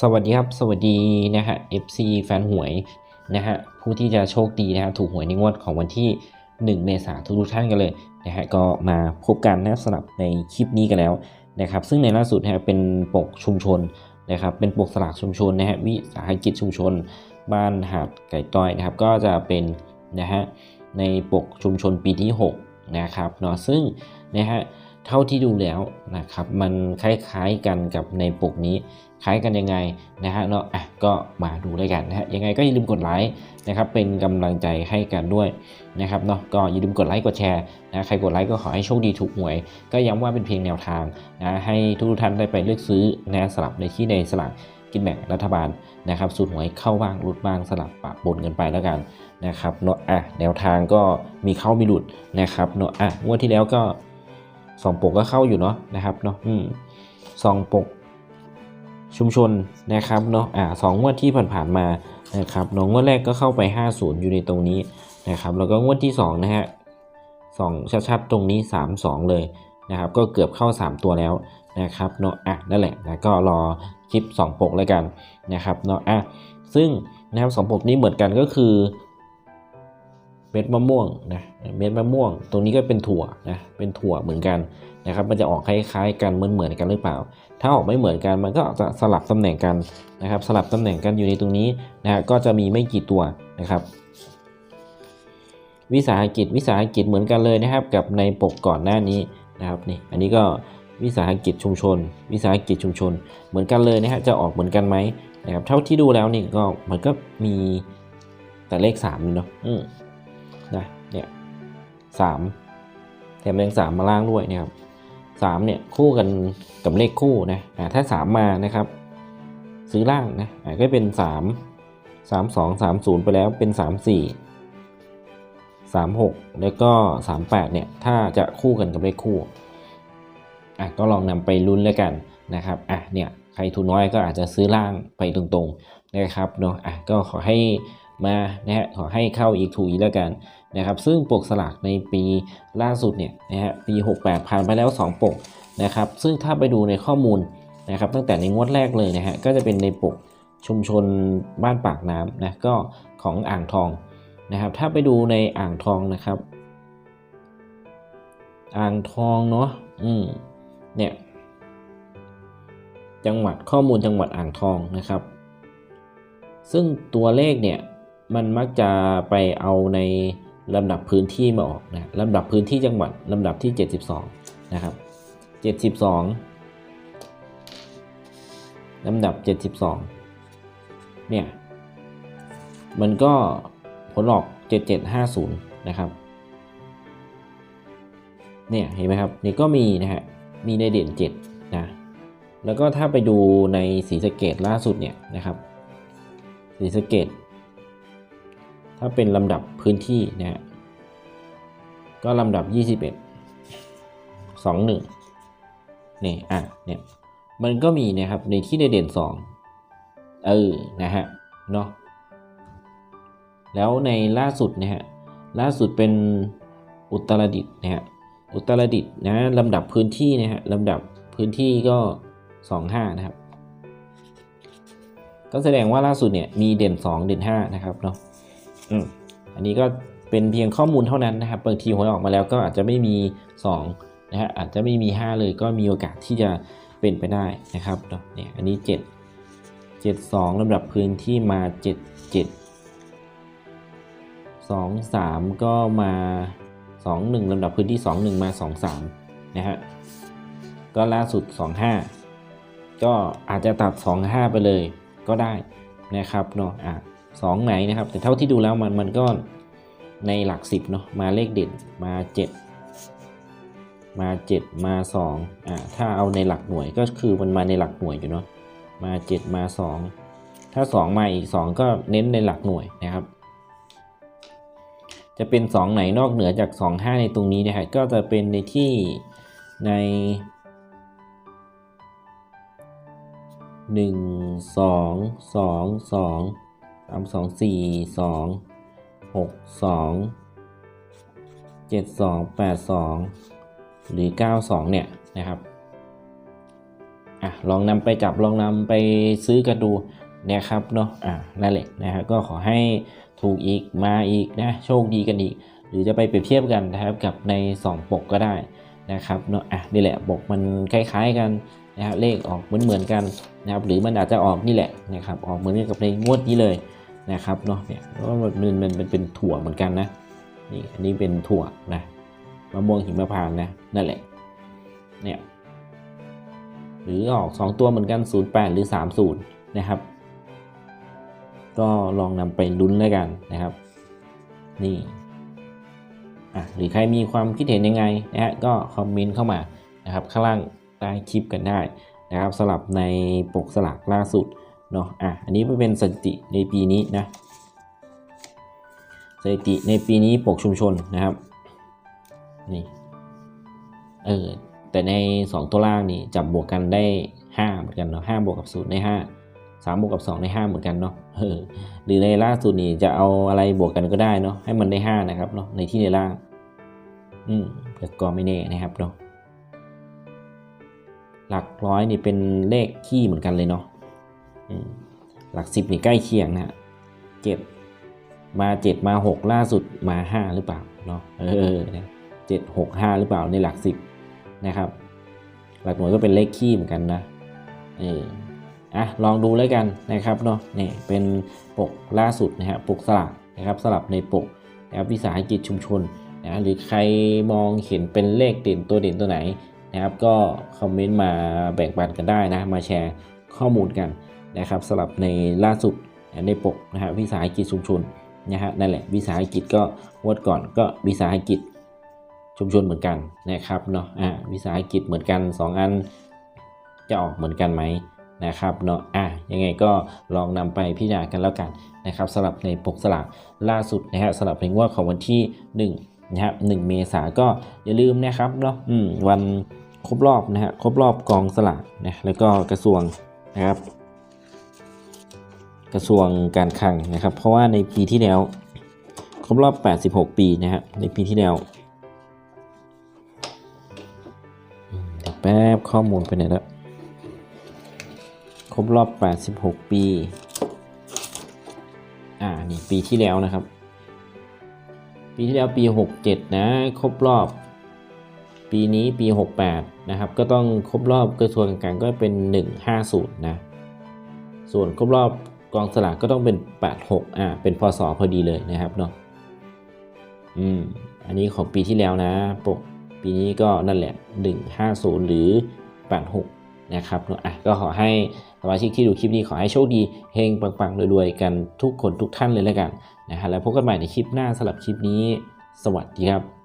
สวัสดีครับ สวัสดีนะฮะ FC แฟนหวยนะฮะผู้ที่จะโชคดีนะฮะถูกหวยในงวดของวันที่ 1 เมษายนทุกท่านกันเลยนะฮะก็มาพบกันนะสำหรับในคลิปนี้กันแล้วนะครับ ซึ่งในล่าสุดนะฮะเป็นปกชุมชนนะครับ เป็นปกสลากชุมชนนะฮะวิสาหกิจชุมชน บ้านหาดไก่ต้อยนะครับ ก็จะเป็นนะฮะในปกชุมชนปีที่ 6 นะครับเนาะซึ่งนะฮะ เท่าที่ดูแล้วนะครับมันคล้ายๆกันกับในปกนี้คล้ายกันยังไงนะฮะเนาะอะก็มาดูด้วยกันนะฮะยังไงก็อย่าลืมกดไลค์นะครับเป็นกำลังใจให้กันด้วยนะครับเนาะก็อย่าลืมกดไลค์กดแชร์นะใครกดไลค์ก็ขอให้โชคดีถูกหวย ก็ย้ำว่าเป็นเพียงแนวทางนะให้ทุกท่านได้ไปเลือกซื้อนะสลับในที่ในสลากกินแบ่งรัฐบาลนะครับสูตรหวยเข้าบ้างหลุดบ้างสลับปะปนกันไปแล้วกันนะครับเนาะอะแนวทางก็มีเข้ามีหลุดนะครับเนาะอะงวดที่แล้วก็ สองปกก็เข้าอยู่เนาะนะครับเนาะอืมสองปกชุมชนนะครับเนาะอ่าสองงวดที่ผ่านๆมานะครับเนาะงวดแรกก็เข้าไป 50 อยู่ในตรงนี้นะครับแล้วก็งวดที่2นะฮะสองชัดๆตรงนี้ 3 2 เลยนะครับก็เกือบเข้า 3 ตัวแล้วนะครับเนาะอะนั่นแหละนะก็รอคลิป 2 ปกแล้วกันนะครับเนาะอะซึ่งนะครับสองปกนี้เหมือนกันก็คือ ม็ดมะม่วงนะเม็ดมะม่วง ตรงนี้ก็เป็นถั่วนะเป็นถั่วเหมือนกันนะครับ มันจะออกคล้ายๆกันเหมือนเหมือนกันหรือเปล่า ถ้าออกไม่เหมือนกันมันก็จะสลับตำแหน่งกันนะครับ สลับตำแหน่งกันอยู่ในตรงนี้นะฮะก็จะมีไม่กี่ตัวนะครับ วิสาหกิจวิสาหกิจเหมือนกันเลยนะครับ กับในปกก่อนหน้านี้นะครับนี่อันนี้ก็วิสาหกิจชุมชน วิสาหกิจชุมชน เหมือนกันเลยนะฮะจะออกเหมือนกันไหมนะครับเท่าที่ดูแล้วนี่ก็มันก็มีแต่เลขสามนี่เนาะอืม นะเนี่ยสามแถมเลขสามมาล่างด้วยนะครับสามเนี่ยคู่กันกับเลขคู่นะอ่าถ้าสามมานะครับซื้อล่างนะอ่าก็เป็นสามสามสองสามศูนย์ไปแล้วเป็นสามสี่สามหกแล้วก็สามแปดเนี่ยถ้าจะคู่กันกับเลขคู่อะก็ลองนำไปลุ้นแล้วกันนะครับอะเนี่ยใครทุนน้อยก็อาจจะซื้อล่างไปตรงๆนะครับเนาะอะก็ขอให้มานะฮะขอให้เข้าอีกถูกอีกแล้วกัน นะครับซึ่งปกสลากในปีล่าสุดเนี่ยนะฮะปี 68 ผ่านไปแล้ว 2 ปกนะครับซึ่งถ้าไปดูในข้อมูลนะครับตั้งแต่ในงวดแรกเลยนะฮะก็จะเป็นในปกชุมชนบ้านปากน้ำนะก็ของอ่างทองนะครับถ้าไปดูในอ่างทองนะครับ อ่างทองเนาะอืมเนี่ยจังหวัดข้อมูลจังหวัดอ่างทองนะครับ ซึ่งตัวเลขเนี่ยมันมักจะไปเอาใน ลำดับพื้นที่มาออกนะลำดับพื้นที่จังหวัดลำดับที่ 72 นะครับ 72ลำดับ 72 เนี่ย มันก็ผลออก 7750 นะครับ เนี่ยเห็นไหมครับ นี่ก็มีนะฮะ มีในเด่น 7 นะ แล้วก็ถ้าไปดูในสีสเกตล่าสุดเนี่ยนะครับสีสเกต ถ้าเป็นลำดับพื้นที่นะฮะก็ลำดับ 21 21นี่อะเนี่ยมันก็มีนะครับในที่ในเด่น 2 เออนะฮะเนาะแล้วในล่าสุดนะฮะล่าสุดเป็นอุตรดิตนะฮะอุตรดิตนะลำดับพื้นที่นะฮะลำดับพื้นที่ก็ 25 นะครับ ก็แสดงว่าล่าสุดเนี่ยมีเด่น 2 เด่น 5 นะครับเนาะ อืมอันนี้ก็เป็นเพียงข้อมูลเท่านั้นนะครับบางทีหวยออกมาแล้วก็อาจจะไม่มี2นะฮะอาจจะไม่มี 5 เลยก็มีโอกาสที่จะเป็นไปได้นะครับเนาะเนี่ยอันนี้ 7 7 2ลำดับพื้นที่มา 7 7 2 3 ก็มา 2 1ลำดับพื้นที่ 2 1 มา 2 3นะฮะก็ล่าสุด 25 ก็อาจจะตัด 25 ไปเลยก็ได้นะครับเนาะอะ สองไหนนะครับ แต่เท่าที่ดูแล้วมันมันก็ในหลัก 10เนาะมาเลขเด่นมา 7 มา 7 มา2อ่าถ้าเอาในหลักหน่วยก็คือมันมาในหลักหน่วยอยู่เนาะมา 7 มา 2 ถ้า 2 มาอีก 2 ก็เน้นในหลักหน่วยนะครับ จะเป็น 2 ไหนนอกเหนือจาก 2 5 ในตรงนี้นะฮะก็จะเป็นในที่ในหนึ่งสอง สองสองสามสองสี่สองหกสองเจ็ดสองแปดสองหรือเก้าสองเนี่ยนะครับอะลองนำไปจับลองนำไปซื้อกันดูนะครับเนาะอะนั่นแหละนะฮะก็ขอให้ถูกอีกมาอีกนะโชคดีกันอีก หรือจะไปเปรียบเทียบกันนะครับกับใน 2 ปกก็ได้นะครับเนาะอะนี่แหละปกมันคล้ายๆกัน นะฮะเลขออกเหมือนๆกันนะครับหรือมันอาจจะออกนี่แหละนะครับออกเหมือนกับในงวดนี้เลยนะครับเนาะเนี่ยเพราะมันมันมันเป็นถั่วเหมือนกันนะนี่อันนี้เป็นถั่วนะมะม่วงหิมพานต์นะนั่นแหละเนี่ยหรือออก 2 ตัวเหมือนกัน 08 หรือ 30 นะครับ ก็ลองนำไปลุ้นแล้วกันนะครับ นี่อะหรือใครมีความคิดเห็นยังไงนะฮะก็คอมเมนต์เข้ามานะครับข้างล่าง ใต้คลิปกันได้นะครับสลับในปกสลากล่าสุดเนาะอะอันนี้เป็นสถิติในปีนี้นะสถิติในปีนี้ปกชุมชนนะครับนี่เออแต่ใน 2 ตัวล่างนี่จับบวกกันได้ 5 เหมือนกันเนาะ5บวกกับ0ได้5 3บวกกับ 2 ได้ 5 เหมือนกันเนาะเออหรือในล่าสุดนี่จะเอาอะไรบวกกันก็ได้เนาะให้มันได้ 5 นะครับเนาะในที่ในล่างอืมแต่ก็ไม่แน่นะครับเนาะ หลักร้อยนี่เป็นเลขขี้เหมือนกันเลยเนาะหลักสิบนี่ใกล้เคียงนะฮะเจ็ดมาเจ็ดมาหกล่าสุดมาห้าหรือเปล่าเนาะเออเจ็ดหกห้าหรือเปล่าในหลักสิบนะครับ หลักหน่วยก็เป็นเลขขี้เหมือนกันนะเอออะลองดูแล้วกันนะครับเนาะนี่เป็นปกล่าสุดนะฮะปกสลักนะครับสลับในปกนะครับวิสาหกิจชุมชนนะหรือใครมองเห็นเป็นเลขเด่นตัวเด่นตัวไหน นะครับ ก็คอมเมนต์มาแบ่งปันกันได้นะ มาแชร์ข้อมูลกันนะครับสลับในล่าสุดในปกนะฮะวิสาหกิจชุมชนนะฮะนั่นแหละวิสาหกิจก็วดก่อนก็วิสาหกิจชุมชนเหมือนกันนะครับเนาะอ่าวิสาหกิจเหมือนกัน 2 อันจะออกเหมือนกันไหมนะครับเนาะอะยังไงก็ลองนำไปพิจารณากันแล้วกันนะครับสำหรับในปกสลากล่าสุดนะฮะสำหรับในงวดของวันที่1นะครับ1เมษาก็อย่าลืมนะครับเนาะอืมวัน ครบรอบนะฮะครบรอบกองสลากนะแล้วก็กระทรวงนะครับ กระทรวงการคลังนะครับ เพราะว่าในปีที่แล้วครบรอบ 86 ปีนะฮะในปีที่แล้วแป๊บข้อมูลไปไหนแล้วครบรอบ 86 ปี อ่า นี่ปีที่แล้วนะครับ ปีที่แล้วปี 67 นะ ครบรอบ ปีนี้ปี 68 นะครับ ก็ต้องครบรอบกระทรวงการก็เป็น 150 นะ ส่วนครบรอบกองสลากก็ต้องเป็น 86 อ่า เป็นพศพอดีเลยนะครับเนาะ อืม อันนี้ของปีที่แล้วนะปกปีนี้ก็นั่นแหละ 150 หรือ 86 นะครับเนาะ อะ ก็ขอให้สมาชิกที่ดูคลิปนี้ขอให้โชคดี เฮงปังๆรวยๆ กันทุกคนทุกท่านเลยแล้วกันนะฮะ แล้วพบกันใหม่ในคลิปหน้าสำหรับคลิปนี้ สวัสดีครับ